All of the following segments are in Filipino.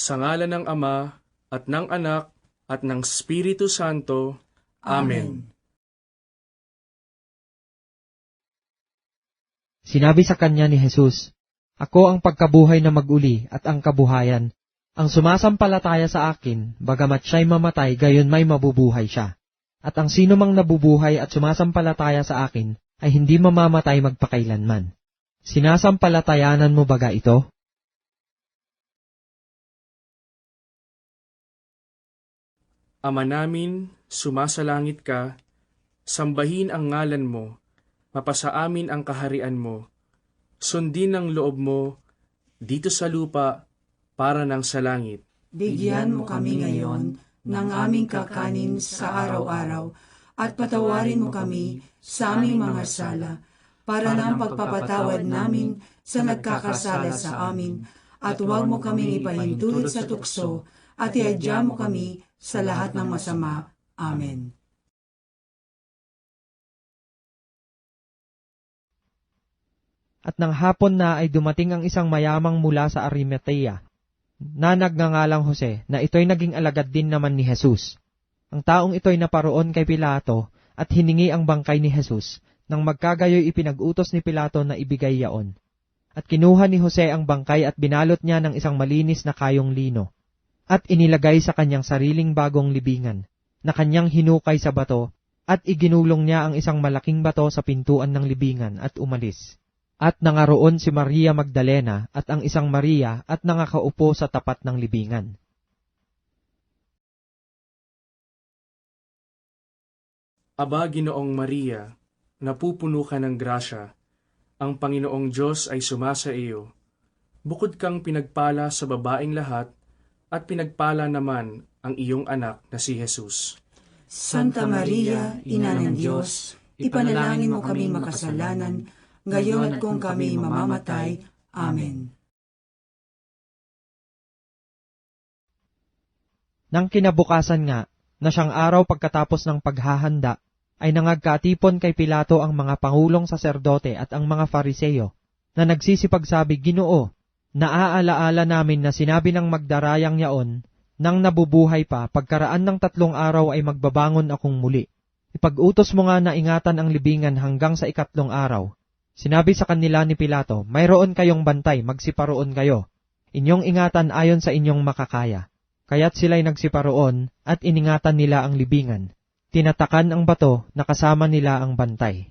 Sa ngala ng Ama, at ng Anak, at ng Espiritu Santo. Amen. Sinabi sa kanya ni Jesus, Ako ang pagkabuhay na maguli at ang kabuhayan. Ang sumasampalataya sa akin, bagamat siya'y mamatay, gayon may mabubuhay siya. At ang sino mang nabubuhay at sumasampalataya sa akin, ay hindi mamamatay magpakailanman. Sinasampalatayanan mo baga ito? Ama namin, sumasalangit ka, sambahin ang ngalan mo, mapasa amin ang kaharian mo, sundin ang loob mo, dito sa lupa, para ng sa langit. Bigyan mo kami ngayon ng aming kakanin sa araw-araw at patawarin mo kami sa aming mga sala para ng pagpapatawad namin sa nagkakasala sa amin at huwag mo kaming ipahintulot sa tukso at iadya mo kami sa lahat ng masama. Amen. At nang hapon na ay dumating ang isang mayamang mula sa Arimathea, na nagngangalang Jose, na ito'y naging alagad din naman ni Jesus. Ang taong ito'y naparoon kay Pilato at hiningi ang bangkay ni Jesus, nang magkagayoy ipinag-utos ni Pilato na ibigay yaon. At kinuha ni Jose ang bangkay at binalot niya ng isang malinis na kayong lino, at inilagay sa kanyang sariling bagong libingan, na kanyang hinukay sa bato, at iginulong niya ang isang malaking bato sa pintuan ng libingan at umalis. At nangaroon si Maria Magdalena at ang isang Maria at nangakaupo sa tapat ng libingan. Aba, Ginoong Maria, napupuno ka ng grasya, ang Panginoong Diyos ay sumasa iyo. Bukod kang pinagpala sa babaing lahat, at pinagpala naman ang iyong anak na si Jesus. Santa Maria, Ina ng Diyos, ipanalangin mo kami makasalanan, ngayon at kung kami mamamatay. Amen. Nang kinabukasan nga, na siyang araw pagkatapos ng paghahanda, ay nangagkatipon kay Pilato ang mga pangulong saserdote at ang mga fariseyo, na nagsisipagsabi, Ginoo, naaalaala namin na sinabi ng magdarayang yaon, nang nabubuhay pa, pagkaraan ng tatlong araw ay magbabangon akong muli. Ipag-utos mo nga na ingatan ang libingan hanggang sa ikatlong araw. Sinabi sa kanila ni Pilato, mayroon kayong bantay, magsiparoon kayo. Inyong ingatan ayon sa inyong makakaya. Kaya't sila'y nagsiparoon at iningatan nila ang libingan. Tinatakan ang bato na kasama nila ang bantay.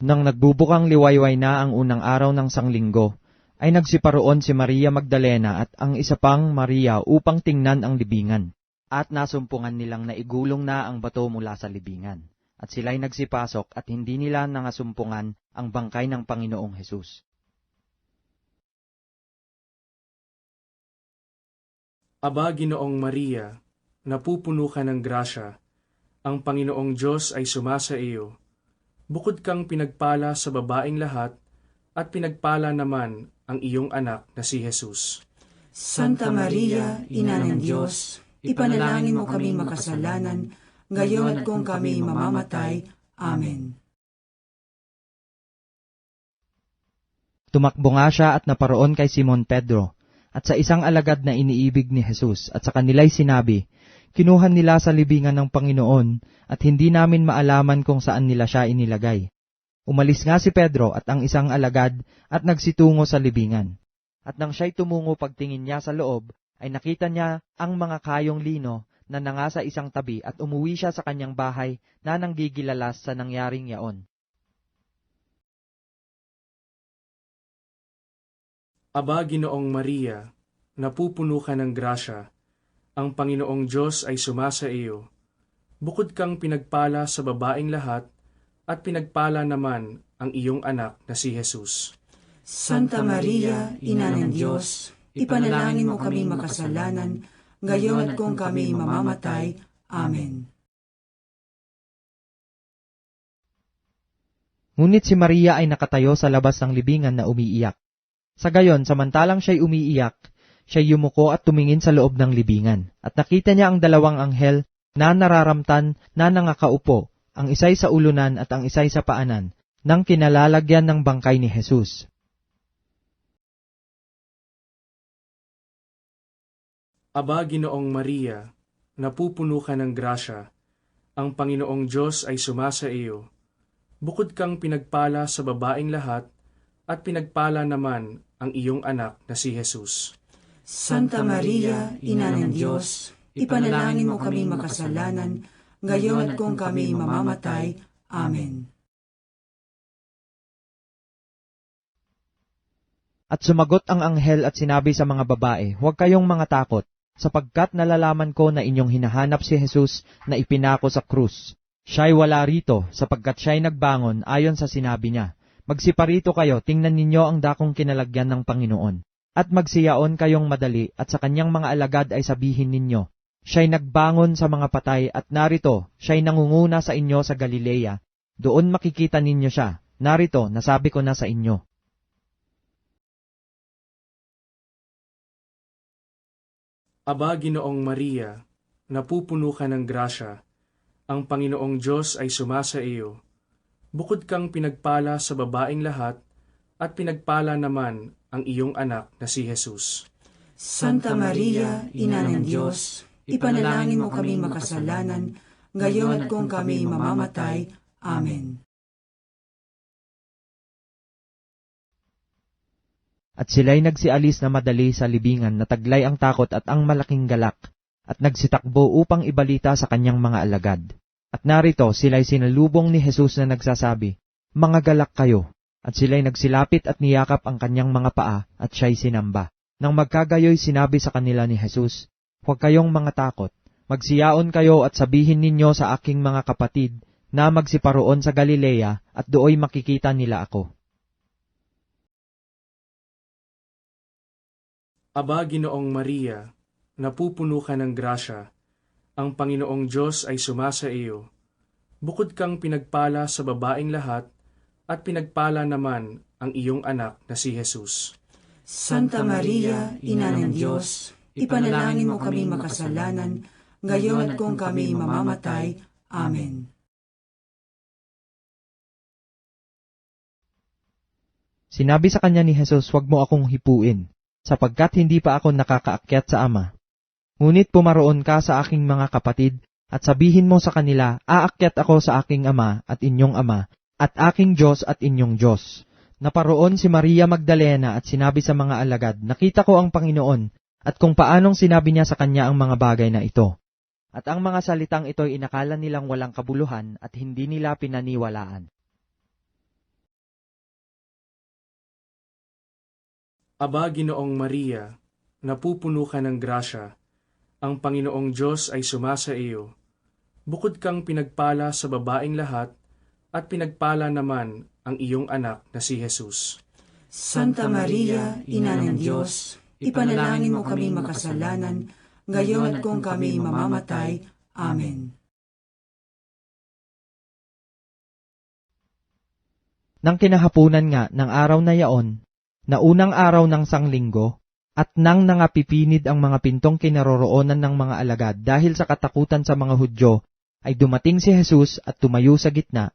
nang nagbubukang liwayway na ang unang araw ng sanglinggo, ay nagsiparoon si Maria Magdalena at ang isa pang Maria upang tingnan ang libingan. At nasumpungan nilang naigulong na ang bato mula sa libingan. At sila'y nagsipasok at hindi nila nangasumpungan ang bangkay ng Panginoong Hesus. Aba, Ginoong Maria, napupuno ka ng grasya, ang Panginoong Diyos ay sumasa iyo. Bukod kang pinagpala sa babaing lahat, at pinagpala naman ang iyong anak na si Jesus. Santa Maria, Ina ng Diyos, ipanalangin mo kami makasalanan, ngayon at kung kami mamamatay. Amen. Tumakbo nga siya at naparoon kay Simon Pedro, at sa isang alagad na iniibig ni Jesus, at sa kanila'y sinabi, Kinuhan nila sa libingan ng Panginoon, at hindi namin maalaman kung saan nila siya inilagay. Umalis nga si Pedro at ang isang alagad at nagsitungo sa libingan. At nang siya'y tumungo pagtingin niya sa loob, ay nakita niya ang mga kayong lino na nanga sa isang tabi at umuwi siya sa kanyang bahay na nanggigilalas sa nangyaring yaon. Aba, Ginoong Maria, napupuno ka ng grasya, ang Panginoong Diyos ay sumasa iyo. Bukod kang pinagpala sa babaing lahat, at pinagpala naman ang iyong anak na si Jesus. Santa Maria, Ina ng Diyos, ipanalangin mo kami makasalanan, ngayon at kung kami mamamatay. Amen. Ngunit si Maria ay nakatayo sa labas ng libingan na umiiyak. Sa gayon, samantalang siya'y umiiyak, siya'y yumuko at tumingin sa loob ng libingan, at nakita niya ang dalawang anghel na nararamtan na nangakaupo, ang isay sa ulunan at ang isay sa paanan, nang kinalalagyan ng bangkay ni Jesus. Aba, Ginoong Maria, napupuno ka ng grasya, ang Panginoong Diyos ay sumasa iyo. Bukod kang pinagpala sa babaing lahat, at pinagpala naman ang iyong anak na si Jesus. Santa Maria, Ina ng Diyos, ipanalangin mo kami makasalanan, ngayon at kung kami mamamatay. Amen. At sumagot ang anghel at sinabi sa mga babae, Huwag kayong mga takot, sapagkat nalalaman ko na inyong hinahanap si Jesus na ipinako sa krus. Siya'y wala rito, sapagkat siya'y nagbangon ayon sa sinabi niya. Magsiparito kayo, tingnan ninyo ang dakong kinalagyan ng Panginoon. At magsiyaon kayong madali, at sa kanyang mga alagad ay sabihin ninyo, Siya'y nagbangon sa mga patay, at narito, siya'y nangunguna sa inyo sa Galilea. Doon makikita ninyo siya. Narito, nasabi ko na sa inyo. Aba, Ginoong Maria, napupuno ka ng grasya, ang Panginoong Diyos ay sumasa iyo. Bukod kang pinagpala sa babaing lahat, at pinagpala naman ang iyong anak na si Jesus. Santa Maria, Ina ng Diyos, ipanalangin mo kami makasalanan, ngayon at kung kami mamamatay. Amen. At sila'y nagsialis na madali sa libingan na taglay ang takot at ang malaking galak, at nagsitakbo upang ibalita sa kanyang mga alagad. At narito sila'y sinalubong ni Jesus na nagsasabi, Mga galak kayo, at sila'y nagsilapit at niyakap ang kanyang mga paa at siya'y sinamba. Nang magkagayoy sinabi sa kanila ni Jesus, Huwag kayong mga takot, magsiyaon kayo at sabihin ninyo sa aking mga kapatid na magsiparoon sa Galilea at dooy makikita nila ako. Aba, Ginoong Maria, napupuno ka ng grasya, ang Panginoong Diyos ay sumasa iyo. Bukod kang pinagpala sa babaing lahat, at pinagpala naman ang iyong anak na si Jesus. Santa Maria, Ina ng Diyos, ipanalangin mo kami makasalanan, ngayon at kung kami mamamatay. Amen. Sinabi sa kanya ni Jesus, huwag mo akong hipuin, sapagkat hindi pa ako nakakaakyat sa Ama. Ngunit pumaroon ka sa aking mga kapatid, at sabihin mo sa kanila, aakyat ako sa aking Ama at inyong Ama, at aking Diyos at inyong Diyos. Naparoon si Maria Magdalena at sinabi sa mga alagad, nakita ko ang Panginoon, at kung paanong sinabi niya sa kanya ang mga bagay na ito. At ang mga salitang ito'y inakala nilang walang kabuluhan at hindi nila pinaniwalaan. Aba, Ginoong Maria, napupuno ka ng grasya, ang Panginoong Diyos ay sumasa iyo. Bukod kang pinagpala sa babaing lahat, at pinagpala naman ang iyong anak na si Jesus. Santa Maria, Ina ng Diyos, ipanalangin mo kami makasalanan, ngayon at kung kami mamamatay. Amen. Nang kinahapunan nga ng araw na yaon, na unang araw ng sanglinggo, at nang nangapipinid ang mga pintong kinaroroonan ng mga alagad dahil sa katakutan sa mga Hudyo, ay dumating si Jesus at tumayo sa gitna,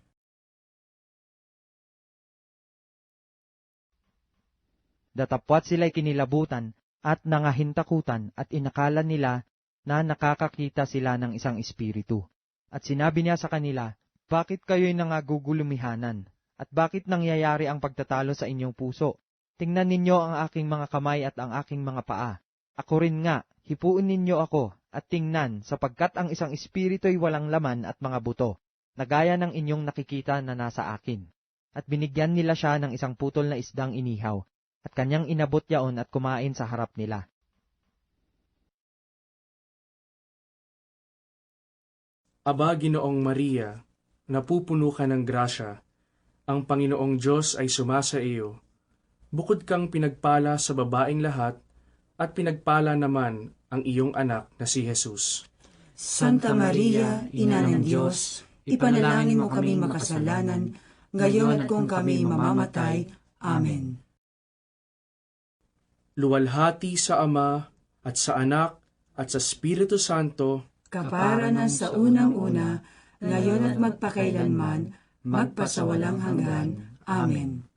Datapwat sila'y kinilabutan at nangahintakutan at inakala nila na nakakakita sila ng isang espiritu. At sinabi niya sa kanila, Bakit kayo'y nangagugulumihanan? At bakit nangyayari ang pagtatalo sa inyong puso? Tingnan ninyo ang aking mga kamay at ang aking mga paa. Ako rin nga, hipuin ninyo ako at tingnan sapagkat ang isang espirito'y walang laman at mga buto, na gaya ng inyong nakikita na nasa akin. At binigyan nila siya ng isang putol na isdang inihaw, at kanyang inabot yaon at kumain sa harap nila. Aba, Ginoong Maria, napupuno ka ng grasya, ang Panginoong Diyos ay sumasa iyo. Bukod kang pinagpala sa babaing lahat, at pinagpala naman ang iyong anak na si Jesus. Santa Maria, Ina ng Diyos, ipanalangin mo kami makasalanan, ngayon at kung kami mamamatay. Amen. Luwalhati sa Ama, at sa Anak, at sa Espiritu Santo, Kapara ng sa unang-una, ngayon at magpakailanman, magpasawalang hanggan. Amen.